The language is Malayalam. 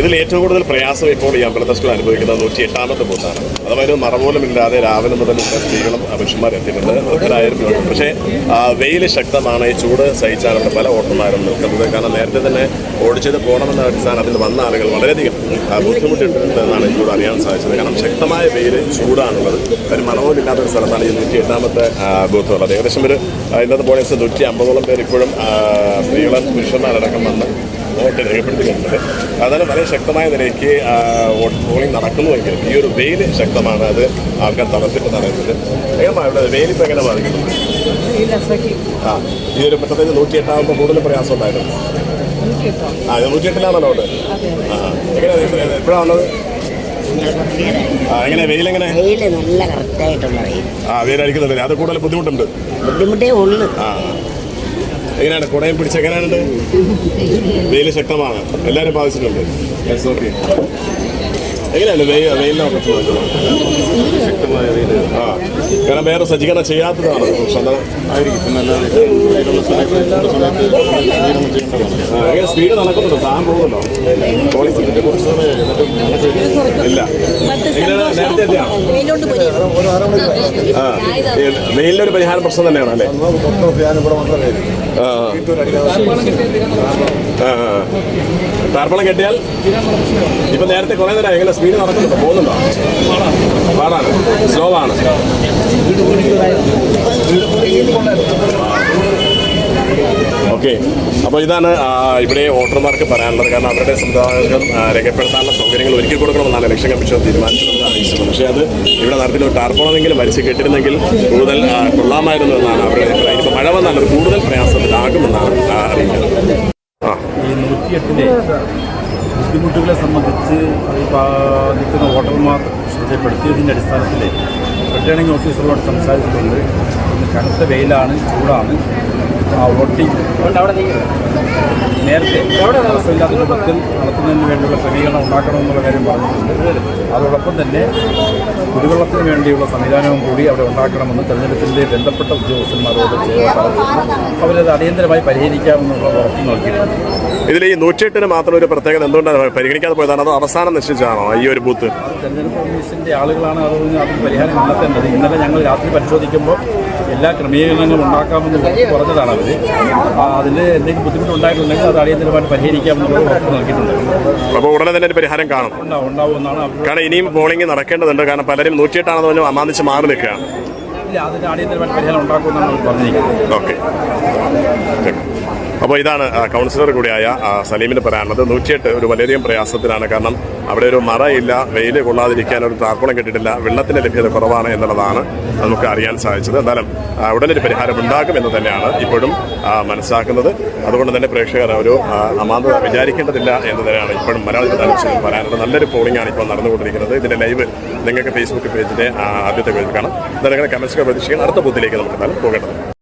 ഇതിൽ ഏറ്റവും കൂടുതൽ പ്രയാസം ഇപ്പോൾ ഈ അമ്പലത്തെ സ്കൂൾ അനുഭവിക്കുന്നത് നൂറ്റി എട്ടാമത്തെ ബൂത്താണ് അതായത് മറപോലുമില്ലാതെ രാവിലെ മുതൽ സ്ത്രീകളും പുരുഷന്മാർ എത്തിയിട്ടുണ്ട്. രൂപ. പക്ഷേ വെയിൽ ശക്തമാണ് ഈ ചൂട് സഹിച്ചാണ് അവിടെ പല ഓട്ടന്മാരും നിൽക്കുന്നത്. കാരണം നേരത്തെ തന്നെ ഓടിച്ചത് പോകണമെന്ന അടിസ്ഥാനത്തിൽ വന്ന ആളുകൾ വളരെയധികം ആ, ബുദ്ധിമുട്ടിട്ടുണ്ട് എന്നാണ് ഇപ്പോൾ അറിയാൻ സാധിച്ചത്. കാരണം ശക്തമായ വെയിൽ ചൂടാണുള്ളത്. ഒരു മറവോലില്ലാത്ത ഒരു സ്ഥലത്താണ് ഈ നൂറ്റി എട്ടാമത്തെ ബൂത്ത് ഉള്ളത്. ഏകദേശം ഒരു ഇന്നത്തെ പോലീസ് നൂറ്റി അമ്പതോളം പേർ ഇപ്പോഴും സ്ത്രീകളും പുരുഷന്മാരടക്കം വന്ന് വോട്ട് രേഖപ്പെടുത്തിയിട്ടുണ്ട്. അതാണ് വളരെ ശക്തമായ നിലയ്ക്ക് വോട്ട് പോളിംഗ് നടക്കുന്നുവെങ്കിലും ഈ ഒരു വെയിൽ ശക്തമാണ് അത് ആൾക്കാർ തളർത്തിട്ട് നടക്കുന്നത്. എങ്ങനെ വെയിൽ ഇപ്പം എങ്ങനെ ബാധിക്കുന്നു? ആ ഈ ഒരു പെട്ടെന്ന് നൂറ്റി എട്ടാകുമ്പോൾ കൂടുതൽ പ്രയാസം ഉണ്ടായിരുന്നു ആ നൂറ്റി എട്ടിലാണല്ലോ അവിടെ ആ എങ്ങനെ എപ്പോഴാണ് ഉള്ളത് ആ എങ്ങനെ വെയിലെങ്ങനെ? വെയിൽ നല്ല കറക്റ്റായിട്ടുള്ള വെയിൽ ആ വെയിലടിക്കുന്നുണ്ട് അത് കൂടുതൽ ബുദ്ധിമുട്ടുണ്ട്. ബുദ്ധിമുട്ടേ ഉള്ളു. ആ. എങ്ങനെയാണ്? കുടയും പിടിച്ച് എങ്ങനെയാണുണ്ട് വെയിൽ ശക്തമാണ്. എല്ലാവരും ബാധിച്ചിട്ടുണ്ട്. എങ്ങനെയാണ്? വെയിൽ വെയിലിനെ കുറിച്ച് ശക്തമായ വെയിൽ ആ കാരണം വേറെ സജ്ജീകരണം ചെയ്യാത്തതാണ്. സ്വന്തം ആ, എങ്ങനെ സ്പീഡ് നടക്കുന്നുണ്ട്? താൻ പോകുമല്ലോ ഇല്ല. വെയിലിനൊരു പരിഹാര പ്രശ്നം തന്നെയാണ് അല്ലേ. താർപ്പണം കെട്ടിയാൽ ഇപ്പൊ നേരത്തെ കുറെ നേരം എങ്ങനെ സ്പീഡ് നടക്കുന്നുണ്ടോ? പോകുന്നുണ്ടോ? പാടാണ്. സ്ലോ ആണ്. ഓക്കെ. അപ്പോൾ ഇതാണ് ഇവിടെ വോട്ടർമാർക്ക് പറയാനുള്ളത്. കാരണം അവരുടെ സമുദായം രേഖപ്പെടുത്താനുള്ള സൗകര്യങ്ങൾ ഒരുക്കി കൊടുക്കണമെന്നാണ് ഇലക്ഷൻ കമ്മീഷൻ തീരുമാനിച്ചതെന്ന് അറിയിച്ചത് പക്ഷേ അത് ഇവിടെ നടത്തിയ ഒരു ടാർപ്പോണമെങ്കിലും വലിച്ചു കെട്ടിരുന്നെങ്കിൽ കൂടുതൽ കൊള്ളാമായിരുന്നു എന്നാണ് അവരുടെ അഭിപ്രായം. ഇപ്പോൾ മഴ വന്നാൽ കൂടുതൽ പ്രയാസത്തിലാകുമെന്നാണ് അറിയിക്കുന്നത്. ആ. ഈ ബുദ്ധിമുട്ടുകളെ സംബന്ധിച്ച് നിൽക്കുന്ന വോട്ടർമാർ ശ്രദ്ധപ്പെടുത്തിയതിന്റെ അടിസ്ഥാനത്തിൽ റിട്ടേണിംഗ് ഓഫീസറോട് സംസാരിച്ചിട്ടുണ്ട് ഇന്ന് കനത്ത വെയിലാണ് ചൂടാണ്. ആ വോട്ടിംഗ് നേരത്തെ തടസ്സമില്ലാത്ത രൂപത്തിൽ നടത്തുന്നതിന് വേണ്ടിയുള്ള ക്രമീകരണം ഉണ്ടാക്കണമെന്നുള്ള കാര്യം പറഞ്ഞിട്ടുണ്ട്. അതോടൊപ്പം തന്നെ കുടിവെള്ളത്തിന് വേണ്ടിയുള്ള സംവിധാനവും കൂടി അവിടെ ഉണ്ടാക്കണമെന്ന് തെരഞ്ഞെടുപ്പിന്റെ ബന്ധപ്പെട്ട ഉദ്യോഗസ്ഥന്മാരോട് അവരത് അടിയന്തരമായി പരിഹരിക്കാമെന്നുള്ള ഉറപ്പ് നൽകിയിട്ടുണ്ട്. ഇതിൽ ഈ നൂറ്റിയെട്ടിന് മാത്രം ഒരു പ്രത്യേകത എന്തുകൊണ്ടാണ് പരിഗണിക്കാതെ പോയതാണ്? അത് അവസാനം നിശ്ചയിച്ചാണോ ഈ ഒരു ബൂത്ത്? തെരഞ്ഞെടുപ്പ് കമ്മീഷന്റെ ആളുകളാണ് അതിന് അതിന് പരിഹാരം കണ്ടെത്തേണ്ടത് ഇന്നലെ ഞങ്ങൾ രാത്രി പരിശോധിക്കുമ്പോൾ എല്ലാ ക്രമീകരണങ്ങളും ഉണ്ടാക്കാമെന്ന് പറഞ്ഞതാണ് അവർ അതിൽ എന്തെങ്കിലും ബുദ്ധിമുട്ടുണ്ടായിട്ടുണ്ടെങ്കിൽ അത് അടിയന്തരമായിട്ട് പരിഹരിക്കാമെന്നുള്ള ഉറപ്പ് നൽകിയിട്ടുണ്ട്. അപ്പോൾ ഉടനെ തന്നെ ഒരു പരിഹാരം കാണും. ഉണ്ടാവും ഉണ്ടാവുമെന്നാണ് കാരണം ഇനിയും പോളിംഗ് നടക്കേണ്ടതുണ്ട്. കാരണം പലരും നൂറ്റിയെട്ടാണെന്ന് പറഞ്ഞു അമാന്തിച്ച് മാറി നിൽക്കുകയാണ്. ഇല്ല അതിന് അടിയന്തരമായിട്ട് പരിഹാരം ഉണ്ടാക്കുമെന്നാണ് പറഞ്ഞിരിക്കുന്നത്. ഓക്കെ. അപ്പോൾ ഇതാണ് കൗൺസിലർ കൂടിയായ സലീമിന്റെ പറയാനുള്ളത് നൂറ്റിയെട്ട് ഒരു വളരെയധികം പ്രയാസത്തിലാണ്. കാരണം അവിടെ ഒരു മറയില്ല വെയിൽ കൊള്ളാതിരിക്കാൻ ഒരു താക്കോളം കെട്ടിയിട്ടില്ല വെള്ളത്തിന്റെ ലഭ്യത കുറവാണ് എന്നുള്ളതാണ് നമുക്ക് അറിയാൻ സാധിച്ചത്. എന്തായാലും ഉടനൊരു പരിഹാരം ഉണ്ടാകും എന്ന് തന്നെയാണ് ഇപ്പോഴും മനസ്സിലാക്കുന്നത്. അതുകൊണ്ട് തന്നെ പ്രേക്ഷകർ ഒരു അമാന്ത വിചാരിക്കേണ്ടതില്ല എന്ന് തന്നെയാണ് ഇപ്പോഴും മലയാളത്തിൽ ആലോചിച്ച് പറയാനുള്ളത് നല്ലൊരു പോളിംഗ് ആണ് ഇപ്പോൾ നടന്നുകൊണ്ടിരിക്കുന്നത്. ഇതിന്റെ ലൈവ് നിങ്ങൾക്ക് ഫേസ്ബുക്ക് പേജിന്റെ ആദ്യത്തെ പേജിൽ കാണാം. എന്തായാലും കമൻസുകൾ പ്രതീക്ഷിക്കാൻ അടുത്ത ബൂത്തിലേക്ക് നമുക്ക് എന്തായാലും പോകേണ്ടത്